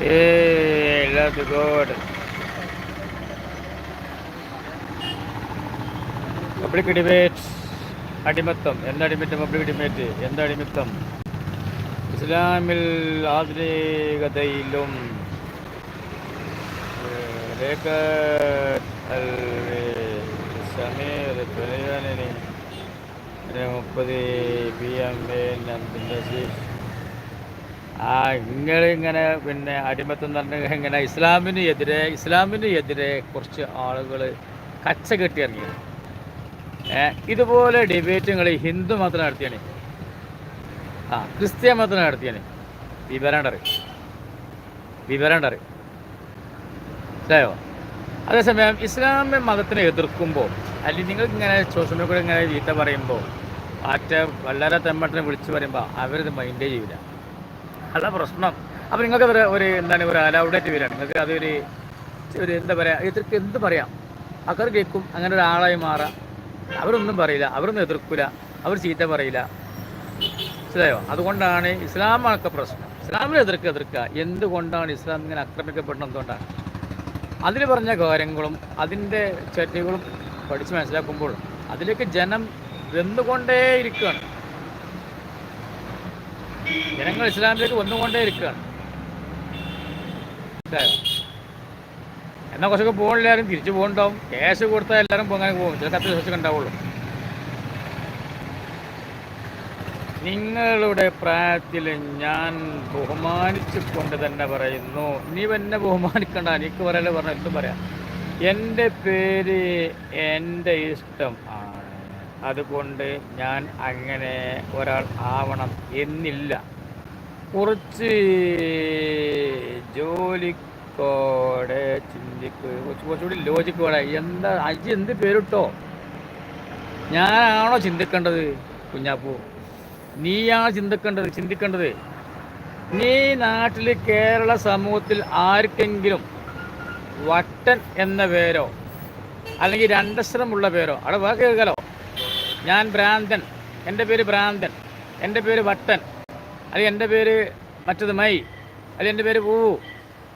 Hey, love the God. Public debate അടിമത്തം. എന്താ അടിമത്തം? പബ്ലിക് ഡിബേറ്റ് എന്താ അടിമത്തം? ഇസ്ലാമിൽ ആധുനികതയിലും സമീർ മുപ്പത് പി എം എ ആ ഇങ്ങനെ പിന്നെ അടിമത്തം തന്നെ ഇങ്ങനെ ഇസ്ലാമിന് എതിരെ ഇസ്ലാമിന് എതിരെ കുറച്ച് ആളുകൾ കച്ച കെട്ടി ഇറങ്ങി ഇതുപോലെ ഡിബേറ്റുകൾ ഹിന്ദു മതം നടത്തിയാണ്. ആ ക്രിസ്ത്യ മതം നടത്തിയാണ്. വിവരണ്ടറി വിവരണ്ടറി മനസ്സിലായോ? അതേസമയം ഇസ്ലാമിക മതത്തിനെ എതിർക്കുമ്പോൾ അല്ലെങ്കിൽ നിങ്ങൾ ഇങ്ങനെ സോഷ്യൽ കൂടെ ഇങ്ങനെ ചീത്ത പറയുമ്പോൾ മറ്റേ വളരെ തെമ്മട്ടിനെ വിളിച്ച് പറയുമ്പോൾ അവരിത് മൈൻഡേ ചെയ്യില്ല അല്ല പ്രശ്നം. അപ്പോൾ നിങ്ങൾക്ക് ഒരു എന്താണ് ഒരു അലൗഡേറ്റ് വരിക. നിങ്ങൾക്ക് അതൊരു ഒരു എന്താ പറയുക എതിർക്ക് എന്ത് പറയാം? അക്കർ കേൾക്കും. അങ്ങനെ ഒരാളായി മാറാം. അവരൊന്നും പറയില്ല. അവരൊന്നും എതിർക്കില്ല അവർ ചീത്ത പറയില്ല. മനസ്സിലായോ? അതുകൊണ്ടാണ് ഇസ്ലാമൊക്കെ പ്രശ്നം. ഇസ്ലാമിനെ എതിർക്കുക എതിർക്കുക. എന്തുകൊണ്ടാണ് ഇസ്ലാം ഇങ്ങനെ ആക്രമിക്കപ്പെടുന്നത് എന്തുകൊണ്ടാണ്? അതിൽ പറഞ്ഞ കാര്യങ്ങളും അതിന്റെ ചട്ടികളും പഠിച്ച് മനസ്സിലാക്കുമ്പോൾ അതിലേക്ക് ജനം വെന്നുകൊണ്ടേയിരിക്കുകയാണ് ജനങ്ങൾ ഇസ്ലാമിലേക്ക് വന്നുകൊണ്ടേ ഇരിക്കുകയാണ് എന്നാൽ കുറച്ചൊക്കെ പോകണില്ലാരും തിരിച്ചു പോകണ്ടാവും. ക്യാഷ് കൊടുത്താൽ എല്ലാവരും അങ്ങനെ പോകും. ചില കത്ത് ദിവസമൊക്കെ ഉണ്ടാവുള്ളൂ. നിങ്ങളുടെ പ്രായത്തിൽ ഞാൻ ബഹുമാനിച്ചു കൊണ്ട് തന്നെ പറയുന്നു. നീ എന്നെ ബഹുമാനിക്കണ്ട. എനിക്ക് പറയല്ലേ പറഞ്ഞ എന്തും പറയാം. എന്റെ പേര് എന്റെ ഇഷ്ടം ആണ്. അതുകൊണ്ട് ഞാൻ അങ്ങനെ ഒരാൾ ആവണം എന്നില്ല. കുറച്ച് ജോലിക്കോടെ ചിന്തിക്കുക കുറച്ച് കുറച്ചുകൂടി ലോജിക്കോടെ എന്താ അജി എന്ത് പേരിട്ടോ? ഞാനാണോ ചിന്തിക്കേണ്ടത്? കുഞ്ഞാപ്പൂ നീയാണ് ചിന്തിക്കേണ്ടത്? ചിന്തിക്കേണ്ടത്. നീ നാട്ടിൽ കേരള സമൂഹത്തിൽ ആർക്കെങ്കിലും വട്ടൻ എന്ന പേരോ അല്ലെങ്കിൽ രണ്ടക്ഷരമുള്ള പേരോ അവിടെ വേറെ കേൾക്കാലോ? ഞാൻ ഭ്രാന്തൻ. എന്റെ പേര് ഭ്രാന്തൻ. എന്റെ പേര് വട്ടൻ അത് എന്റെ പേര് മറ്റത് മൈ. അത് എന്റെ പേര് പൂവു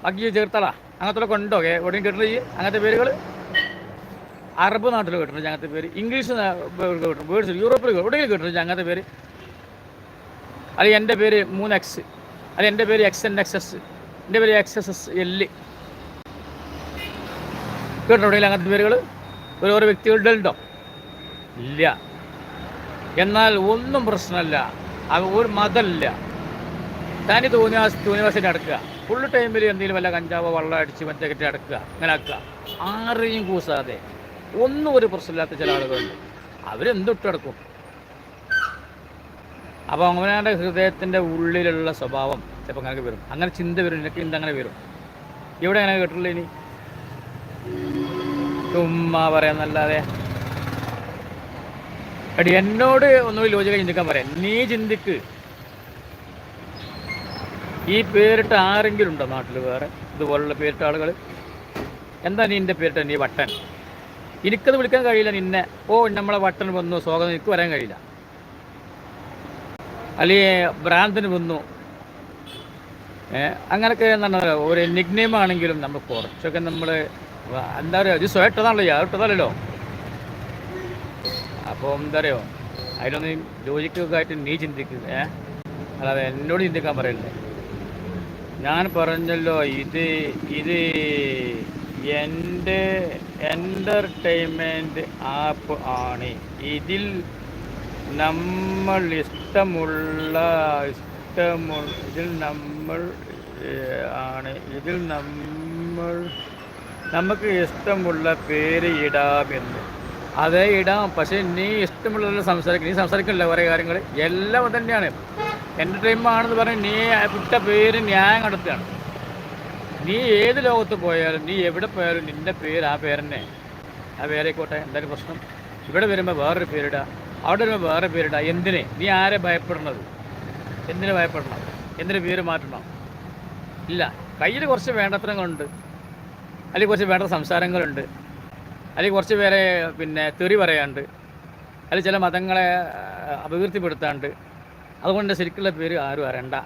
ബാക്കി ചേർത്തള. അങ്ങനത്തെ ഉണ്ടോ എവിടെയും കേട്ടിട്ട് ഈ അങ്ങനത്തെ പേരുകൾ? അറബ് നാട്ടിൽ കേട്ടിട്ടുണ്ട് അങ്ങനത്തെ പേര്. ഇംഗ്ലീഷ് കേട്ടിട്ടുണ്ട്. വേർഡ്സ് യൂറോപ്പിൽ എവിടെയും കേട്ടിട്ടുണ്ട് അങ്ങനത്തെ പേര്? അത് എന്റെ പേര് മൂന്ന് എക്സ്. അത് എന്റെ പേര് എക്സ് എൻ എക്സ് എസ്. എന്റെ പേര് എക്സ് എസ് എസ് എല്ല് കേട്ടോ അങ്ങനത്തെ പേരുകൾ? ഓരോ വ്യക്തികളുടെ ഉണ്ടോ? ഇല്ല. എന്നാൽ ഒന്നും പ്രശ്നമല്ല. ഒരു മതമല്ല തനി തോന്നിയാസ് തോന്നിവാസിന്റെ അടക്കുക ഫുൾ ടൈമിൽ എന്തെങ്കിലും വല്ല കഞ്ചാവോ വെള്ളം അടിച്ച് മറ്റേ കെട്ടി അടക്കുക അങ്ങനെ ആക്കുക. ആരെയും കൂസാതെ. ഒന്നും ഒരു പ്രശ്നമില്ലാത്ത ചില ആളുകളുണ്ട്. അവരെന്തൊട്ട് അടക്കും അപ്പോൾ അവനവന്റെ ഹൃദയത്തിന്റെ ഉള്ളിലുള്ള സ്വഭാവം ചിലപ്പോൾ അങ്ങനെ വരും. അങ്ങനെ ചിന്ത വരും. എനിക്ക് ചിന്ത അങ്ങനെ വരും. ഇവിടെ അങ്ങനെ കേട്ടില്ല ഇനി? ചുമ്മാ പറയാന്നല്ലാതെ എടി എന്നോട് ഒന്നുകൂടി ലോചിക്കാൻ ചിന്തിക്കാൻ പറയാം. നീ ചിന്തിക്ക്. ഈ പേരിട്ട ആരെങ്കിലും ഉണ്ടോ നാട്ടിൽ വേറെ? ഇതുപോലുള്ള പേരിട്ട ആളുകൾ എന്താ നീ എന്റെ പേരിട്ട നീ വട്ടൻ? എനിക്കത് വിളിക്കാൻ കഴിയില്ല നിന്നെ. ഓ നമ്മളെ വട്ടൻ വന്നു സ്വാഗതം. എനിക്ക് വരാൻ കഴിയില്ല. അല്ലെങ്കിൽ ഭ്രാന്തന് വന്നു. ഏ, അങ്ങനൊക്കെ എന്താണ്? ഒരു നിഗ്നെയിം നമ്മൾ കുറച്ചൊക്കെ നമ്മൾ എന്താ പറയുക ഇത് സ്വയം ഇട്ടതാണല്ലോ. അപ്പോൾ എന്താ പറയുക അതിലൊന്നും ലോജിക്കൊക്കെ ആയിട്ട് നീ ചിന്തിക്കുക ഏ? അല്ലാതെ എന്നോട് ചിന്തിക്കാൻ പറയല്ലേ? ഞാൻ പറഞ്ഞല്ലോ ഇത് ഇത് എന്റെ എന്റർടൈൻമെന്റ് ആപ്പ് ആണ്. ഇതിൽ നമ്മൾ ഇഷ്ടമുള്ള ഇഷ്ടമുള്ള ഇതിൽ നമ്മൾ ആണ്. ഇതിൽ നമ്മൾ നമുക്ക് ഇഷ്ടമുള്ള പേര് ഇടാമെന്ന് അതേ ഇടാം. പക്ഷേ നീ ഇഷ്ടമുള്ളവരെ സംസാരിക്കും. നീ സംസാരിക്കില്ല കുറേ കാര്യങ്ങൾ എല്ലാം തന്നെയാണ്. എന്റർടൈൻമെന്റ് ആണെന്ന് പറഞ്ഞ് നീ വിട്ട പേര് ന്യായം കണ്ടെത്തുകയാണ്. നീ ഏത് ലോകത്ത് പോയാലും നീ എവിടെ പോയാലും നിന്റെ പേര് ആ പേരെന്നെ ആ പേരായിക്കോട്ടെ എന്തായാലും പ്രശ്നം? ഇവിടെ വരുമ്പോൾ വേറൊരു പേരിടുക അവിടെ വരുമ്പോൾ വേറെ പേരിടുക എന്തിനെ? നീ ആരെ ഭയപ്പെടുന്നത്? എന്തിനു ഭയപ്പെടണം? എന്തിന് പേര് മാറ്റണം? ഇല്ല. കയ്യിൽ കുറച്ച് വേണ്ടത്രങ്ങളുണ്ട് അല്ലെങ്കിൽ കുറച്ച് വേണ്ട സംസാരങ്ങളുണ്ട്. അല്ലെങ്കിൽ കുറച്ച് പേരെ പിന്നെ തെറി പറയാണ്ട് അല്ലെങ്കിൽ ചില മതങ്ങളെ അപകീർത്തിപ്പെടുത്താണ്ട്. അതുകൊണ്ട് ശരിക്കുള്ള പേര് ആരും അറിയണ്ട